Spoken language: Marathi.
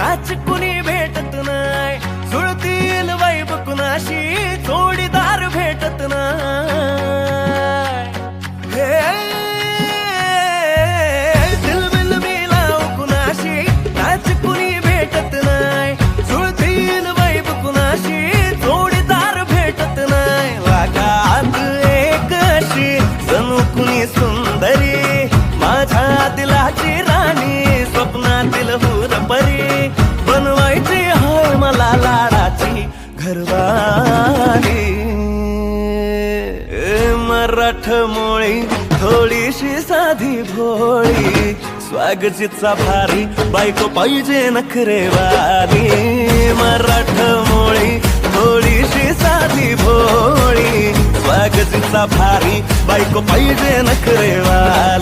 हे कुणी भेटत नाही. जुळतील वैब कुणाशी जोडीदार भेटत नाय हे दिलबिल मी लाव कुणाशी मॅच कुणी भेटत नाही. जुळतील वैब कुणाशी जोडीदार भेटत नाही. वागात एक अशी जणू कुणी सुंदरी माझ्या दिलाची राणी. लाडाची घरवाली ए, मराठ मोळी थोडीशी साधी भोळी स्वागतीचा भारी बायको पाहिजे नखरेवाली मराठ मोळी थोडीशी साधी भोळी स्वागतीचा भारी बायको पाहिजे नखरेवाली